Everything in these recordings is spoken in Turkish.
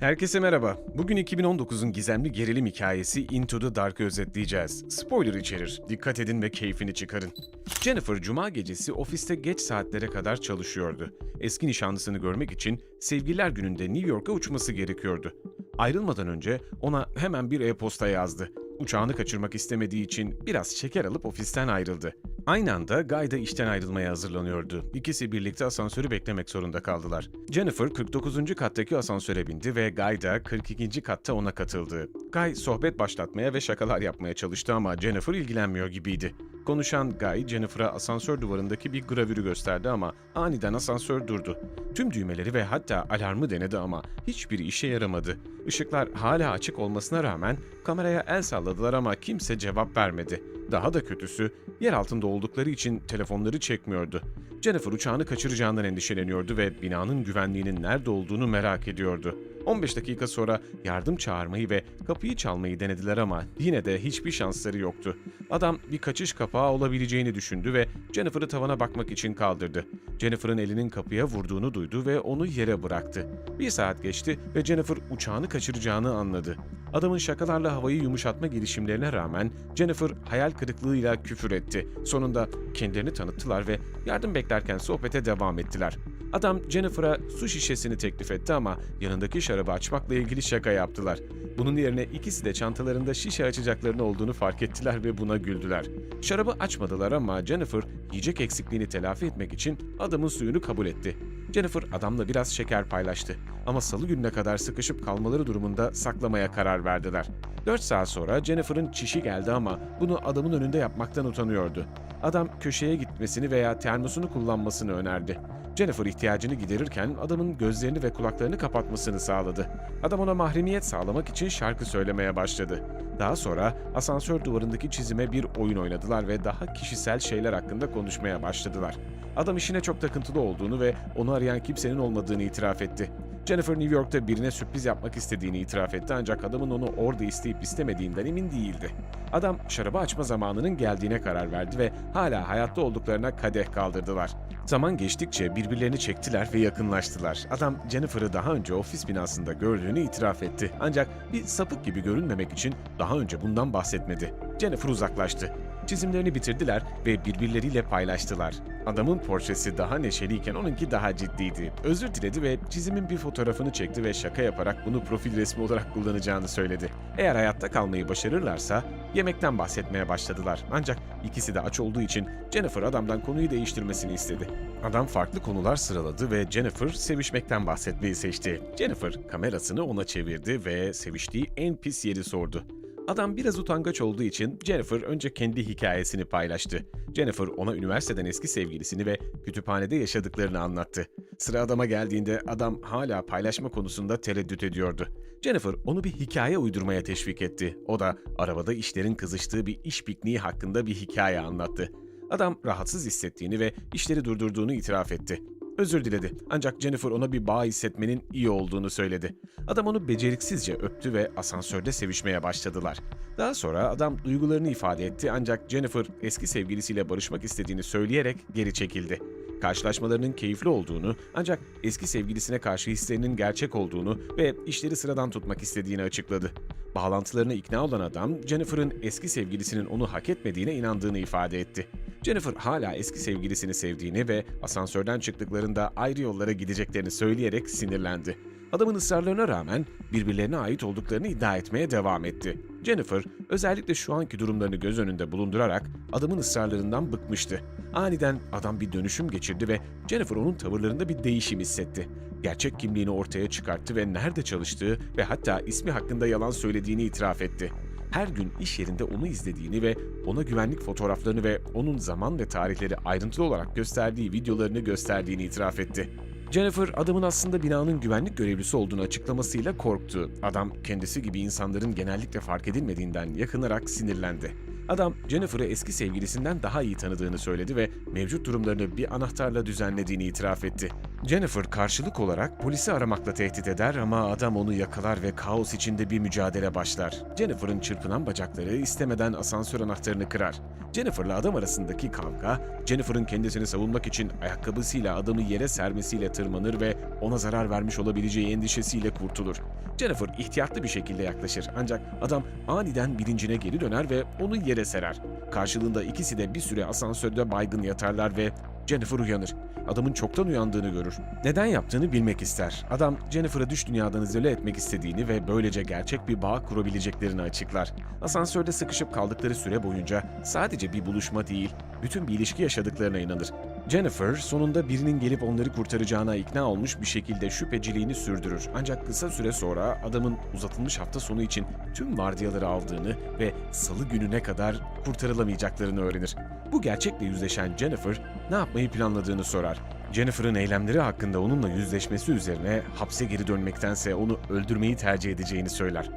Herkese merhaba. Bugün 2019'un gizemli gerilim hikayesi Into the Dark'ı özetleyeceğiz. Spoiler içerir. Dikkat edin ve keyfini çıkarın. Jennifer cuma gecesi ofiste geç saatlere kadar çalışıyordu. Eski nişanlısını görmek için Sevgililer Günü'nde New York'a uçması gerekiyordu. Ayrılmadan önce ona hemen bir e-posta yazdı. Uçağını kaçırmak istemediği için biraz şeker alıp ofisten ayrıldı. Aynı anda Guy da işten ayrılmaya hazırlanıyordu. İkisi birlikte asansörü beklemek zorunda kaldılar. Jennifer 49. kattaki asansöre bindi ve Guy da 42. katta ona katıldı. Guy sohbet başlatmaya ve şakalar yapmaya çalıştı ama Jennifer ilgilenmiyor gibiydi. Konuşan Guy, Jennifer'a asansör duvarındaki bir gravürü gösterdi ama aniden asansör durdu. Tüm düğmeleri ve hatta alarmı denedi ama hiçbiri işe yaramadı. Işıklar hala açık olmasına rağmen kameraya el salladılar ama kimse cevap vermedi. Daha da kötüsü, yer altında oldukları için telefonları çekmiyordu. Jennifer uçağını kaçıracağından endişeleniyordu ve binanın güvenliğinin nerede olduğunu merak ediyordu. 15 dakika sonra yardım çağırmayı ve kapıyı çalmayı denediler ama yine de hiçbir şansları yoktu. Adam bir kaçış kapağı olabileceğini düşündü ve Jennifer'ı tavana bakmak için kaldırdı. Jennifer'ın elinin kapıya vurduğunu duydu ve onu yere bıraktı. Bir saat geçti ve Jennifer uçağını kaçıracağını anladı. Adamın şakalarla havayı yumuşatma girişimlerine rağmen Jennifer hayal kırıklığıyla küfür etti. Sonunda kendilerini tanıttılar ve yardım beklerken sohbete devam ettiler. Adam Jennifer'a su şişesini teklif etti ama yanındaki şarabı açmakla ilgili şaka yaptılar. Bunun yerine ikisi de çantalarında şişe açacaklarını olduğunu fark ettiler ve buna güldüler. Şarabı açmadılar ama Jennifer yiyecek eksikliğini telafi etmek için adamın suyunu kabul etti. Jennifer adamla biraz şeker paylaştı ama salı gününe kadar sıkışıp kalmaları durumunda saklamaya karar verdiler. 4 saat sonra Jennifer'ın çişi geldi ama bunu adamın önünde yapmaktan utanıyordu. Adam köşeye gitmesini veya termosunu kullanmasını önerdi. Jennifer ihtiyacını giderirken adamın gözlerini ve kulaklarını kapatmasını sağladı. Adam ona mahremiyet sağlamak için şarkı söylemeye başladı. Daha sonra asansör duvarındaki çizime bir oyun oynadılar ve daha kişisel şeyler hakkında konuşmaya başladılar. Adam işine çok takıntılı olduğunu ve onu arayan kimsenin olmadığını itiraf etti. Jennifer New York'ta birine sürpriz yapmak istediğini itiraf etti ancak adamın onu orada isteyip istemediğinden emin değildi. Adam şarabı açma zamanının geldiğine karar verdi ve hala hayatta olduklarına kadeh kaldırdılar. Zaman geçtikçe birbirlerini çektiler ve yakınlaştılar. Adam Jennifer'ı daha önce ofis binasında gördüğünü itiraf etti. Ancak bir sapık gibi görünmemek için daha önce bundan bahsetmedi. Jennifer uzaklaştı. Çizimlerini bitirdiler ve birbirleriyle paylaştılar. Adamın portresi daha neşeliyken onunki daha ciddiydi. Özür diledi ve çizimin bir fotoğrafını çekti ve şaka yaparak bunu profil resmi olarak kullanacağını söyledi. Eğer hayatta kalmayı başarırlarsa yemekten bahsetmeye başladılar. Ancak ikisi de aç olduğu için Jennifer adamdan konuyu değiştirmesini istedi. Adam farklı konular sıraladı ve Jennifer sevişmekten bahsetmeyi seçti. Jennifer kamerasını ona çevirdi ve seviştiği en pis yeri sordu. Adam biraz utangaç olduğu için Jennifer önce kendi hikayesini paylaştı. Jennifer ona üniversiteden eski sevgilisini ve kütüphanede yaşadıklarını anlattı. Sıra adama geldiğinde adam hala paylaşma konusunda tereddüt ediyordu. Jennifer onu bir hikaye uydurmaya teşvik etti. O da arabada işlerin kızıştığı bir iş pikniği hakkında bir hikaye anlattı. Adam rahatsız hissettiğini ve işleri durdurduğunu itiraf etti. Özür diledi ancak Jennifer ona bir bağ hissetmenin iyi olduğunu söyledi. Adam onu beceriksizce öptü ve asansörde sevişmeye başladılar. Daha sonra adam duygularını ifade etti ancak Jennifer eski sevgilisiyle barışmak istediğini söyleyerek geri çekildi. Karşılaşmalarının keyifli olduğunu ancak eski sevgilisine karşı hislerinin gerçek olduğunu ve işleri sıradan tutmak istediğini açıkladı. Bağlantılarına ikna olan adam Jennifer'ın eski sevgilisinin onu hak etmediğine inandığını ifade etti. Jennifer hala eski sevgilisini sevdiğini ve asansörden çıktıklarında ayrı yollara gideceklerini söyleyerek sinirlendi. Adamın ısrarlarına rağmen birbirlerine ait olduklarını iddia etmeye devam etti. Jennifer özellikle şu anki durumlarını göz önünde bulundurarak adamın ısrarlarından bıkmıştı. Aniden adam bir dönüşüm geçirdi ve Jennifer onun tavırlarında bir değişim hissetti. Gerçek kimliğini ortaya çıkarttı ve nerede çalıştığı ve hatta ismi hakkında yalan söylediğini itiraf etti her gün iş yerinde onu izlediğini ve ona güvenlik fotoğraflarını ve onun zaman ve tarihleri ayrıntılı olarak gösterdiği videolarını gösterdiğini itiraf etti. Jennifer adamın aslında binanın güvenlik görevlisi olduğunu açıklamasıyla korktu. Adam kendisi gibi insanların genellikle fark edilmediğinden yakınarak sinirlendi. Adam Jennifer'ı eski sevgilisinden daha iyi tanıdığını söyledi ve mevcut durumlarını bir anahtarla düzenlediğini itiraf etti. Jennifer karşılık olarak polisi aramakla tehdit eder ama adam onu yakalar ve kaos içinde bir mücadele başlar. Jennifer'ın çırpınan bacakları istemeden asansör anahtarını kırar. Jennifer'la adam arasındaki kavga, Jennifer'ın kendisini savunmak için ayakkabısıyla adamı yere sermesiyle tırmanır ve ona zarar vermiş olabileceği endişesiyle kurtulur. Jennifer ihtiyatlı bir şekilde yaklaşır ancak adam aniden bilincine geri döner ve onu yere serer. Karşılığında ikisi de bir süre asansörde baygın yatarlar ve Jennifer uyanır. Adamın çoktan uyandığını görür. Neden yaptığını bilmek ister. Adam Jennifer'ı düş dünyadan izole etmek istediğini ve böylece gerçek bir bağ kurabileceklerini açıklar. Asansörde sıkışıp kaldıkları süre boyunca sadece bir buluşma değil, bütün bir ilişki yaşadıklarına inanır. Jennifer sonunda birinin gelip onları kurtaracağına ikna olmuş bir şekilde şüpheciliğini sürdürür. Ancak kısa süre sonra adamın uzatılmış hafta sonu için tüm vardiyaları aldığını ve salı gününe kadar kurtarılamayacaklarını öğrenir. Bu gerçekle yüzleşen Jennifer ne yapmayı planladığını sorar. Jennifer'ın eylemleri hakkında onunla yüzleşmesi üzerine hapse geri dönmektense onu öldürmeyi tercih edeceğini söyler.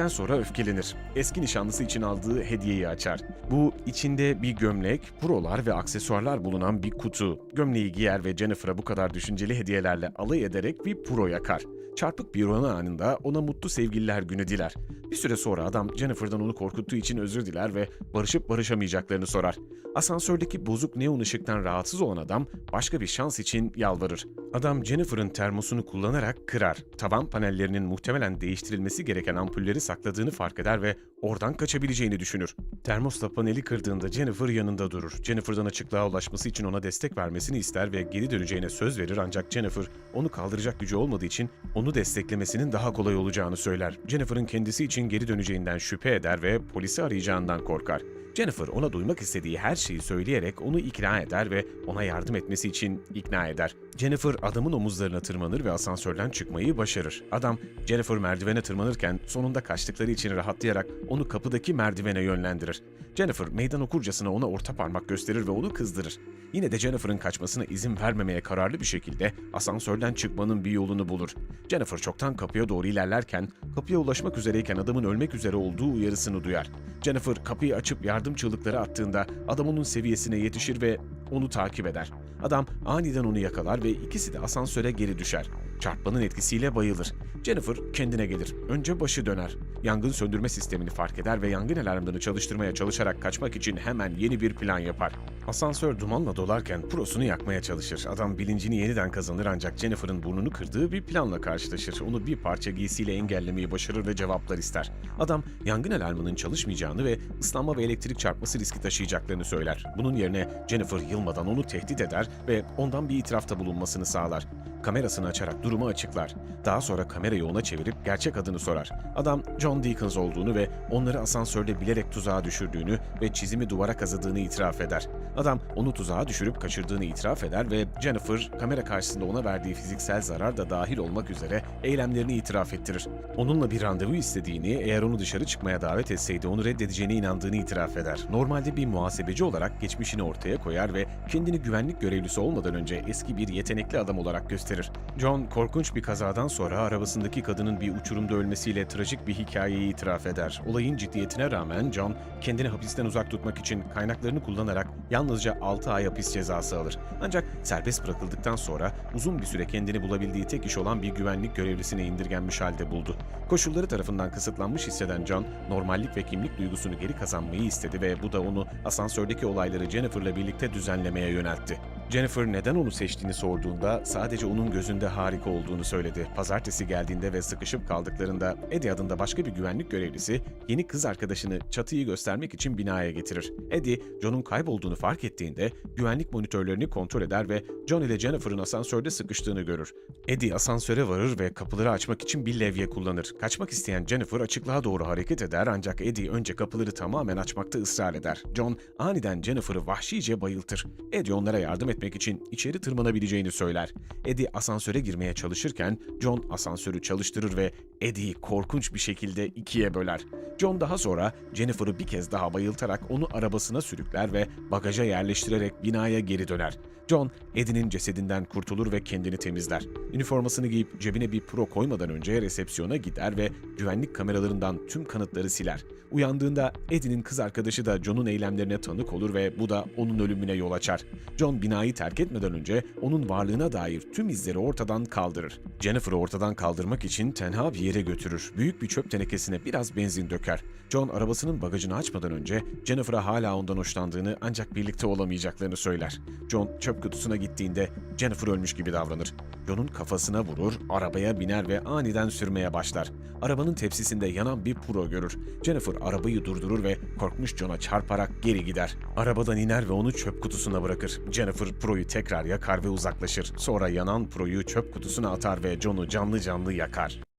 Sakinleştikten sonra öfkelenir. Eski nişanlısı için aldığı hediyeyi açar. Bu içinde bir gömlek, prolar ve aksesuarlar bulunan bir kutu. Gömleği giyer ve Jennifer'a bu kadar düşünceli hediyelerle alay ederek bir pro yakar. Çarpık bir rüya anında ona mutlu sevgililer günü diler. Bir süre sonra adam Jennifer'dan onu korkuttuğu için özür diler ve barışıp barışamayacaklarını sorar. Asansördeki bozuk neon ışıktan rahatsız olan adam başka bir şans için yalvarır. Adam Jennifer'ın termosunu kullanarak kırar. Tavan panellerinin muhtemelen değiştirilmesi gereken ampulleri sakladığını fark eder ve oradan kaçabileceğini düşünür. Termosla paneli kırdığında Jennifer yanında durur. Jennifer'dan açıklığa ulaşması için ona destek vermesini ister ve geri döneceğine söz verir ancak Jennifer onu kaldıracak gücü olmadığı için onu desteklemesinin daha kolay olacağını söyler. Jennifer'ın kendisi için geri döneceğinden şüphe eder ve polisi arayacağından korkar. Jennifer ona duymak istediği her şeyi söyleyerek onu ikna eder ve ona yardım etmesi için ikna eder. Jennifer adamın omuzlarına tırmanır ve asansörden çıkmayı başarır. Adam Jennifer merdivene tırmanırken sonunda kaçtıkları için rahatlayarak onu kapıdaki merdivene yönlendirir. Jennifer meydan okurcasına ona orta parmak gösterir ve onu kızdırır. Yine de Jennifer'ın kaçmasına izin vermemeye kararlı bir şekilde asansörden çıkmanın bir yolunu bulur. Jennifer çoktan kapıya doğru ilerlerken kapıya ulaşmak üzereyken adamın ölmek üzere olduğu uyarısını duyar. Jennifer kapıyı açıp yardım çığlıkları attığında adam onun seviyesine yetişir ve onu takip eder. Adam aniden onu yakalar ve ikisi de asansöre geri düşer. Çarpmanın etkisiyle bayılır. Jennifer kendine gelir. Önce başı döner. Yangın söndürme sistemini fark eder ve yangın alarmlarını çalıştırmaya çalışarak kaçmak için hemen yeni bir plan yapar. Asansör dumanla dolarken prosunu yakmaya çalışır. Adam bilincini yeniden kazanır ancak Jennifer'ın burnunu kırdığı bir planla karşılaşır. Onu bir parça giysiyle engellemeyi başarır ve cevaplar ister. Adam yangın alarmının çalışmayacağını ve ıslanma ve elektrik çarpması riski taşıyacaklarını söyler. Bunun yerine Jennifer yılmadan onu tehdit eder ve ondan bir itirafta bulunmasını sağlar. Kamerasını açarak durumu açıklar. Daha sonra kamerayı ona çevirip gerçek adını sorar. Adam John Deacons olduğunu ve onları asansörde bilerek tuzağa düşürdüğünü ve çizimi duvara kazıdığını itiraf eder. Adam onu tuzağa düşürüp kaçırdığını itiraf eder ve Jennifer kamera karşısında ona verdiği fiziksel zarar da dahil olmak üzere eylemlerini itiraf ettirir. Onunla bir randevu istediğini, eğer onu dışarı çıkmaya davet etseydi onu reddedeceğine inandığını itiraf eder. Normalde bir muhasebeci olarak geçmişini ortaya koyar ve kendini güvenlik görevlisi olmadan önce eski bir yetenekli adam olarak gösterir. John korkunç bir kazadan sonra arabasındaki kadının bir uçurumda ölmesiyle trajik bir hikayeyi itiraf eder. Olayın ciddiyetine rağmen John kendini hapisten uzak tutmak için kaynaklarını kullanarak yalnızca 6 ay hapis cezası alır. Ancak serbest bırakıldıktan sonra uzun bir süre kendini bulabildiği tek iş olan bir güvenlik görevlisine indirgenmiş halde buldu. Koşulları tarafından kısıtlanmış hisseden John, normallik ve kimlik duygusunu geri kazanmayı istedi ve bu da onu asansördeki olayları Jennifer'la birlikte düzenlemeye yöneltti. Jennifer neden onu seçtiğini sorduğunda sadece onun gözünde harika olduğunu söyledi. Pazartesi geldiğinde ve sıkışıp kaldıklarında Eddie adında başka bir güvenlik görevlisi yeni kız arkadaşını çatıyı göstermek için binaya getirir. Eddie, John'un kaybolduğunu fark ettiğinde güvenlik monitörlerini kontrol eder ve John ile Jennifer'ın asansörde sıkıştığını görür. Eddie asansöre varır ve kapıları açmak için bir levye kullanır. Kaçmak isteyen Jennifer açıklığa doğru hareket eder ancak Eddie önce kapıları tamamen açmakta ısrar eder. John aniden Jennifer'ı vahşice bayıltır. Eddie onlara yardım etmek için içeri tırmanabileceğini söyler. Eddie asansöre girmeye çalışırken John asansörü çalıştırır ve Eddie'yi korkunç bir şekilde ikiye böler. John daha sonra Jennifer'ı bir kez daha bayıltarak onu arabasına sürükler ve bagaja yerleştirerek binaya geri döner. John, Eddie'nin cesedinden kurtulur ve kendini temizler. Üniformasını giyip cebine bir pro koymadan önce resepsiyona gider ve güvenlik kameralarından tüm kanıtları siler. Uyandığında Eddie'nin kız arkadaşı da John'un eylemlerine tanık olur ve bu da onun ölümüne yol açar. John binayı terk etmeden önce onun varlığına dair tüm izleri ortadan kaldırır. Jennifer'ı ortadan kaldırmak için tenha bir yere götürür. Büyük bir çöp tenekesine biraz benzin döker. John arabasının bagajını açmadan önce Jennifer'a hala ondan hoşlandığını ancak birlikte olamayacaklarını söyler. John çöp kutusuna gittiğinde Jennifer ölmüş gibi davranır. John'un kafasına vurur, arabaya biner ve aniden sürmeye başlar. Arabanın tepsisinde yanan bir puro görür. Jennifer arabayı durdurur ve korkmuş John'a çarparak geri gider. Arabadan iner ve onu çöp kutusuna bırakır. Jennifer proyu tekrar yakar ve uzaklaşır. Sonra yanan proyu çöp kutusuna atar ve John'u canlı canlı yakar.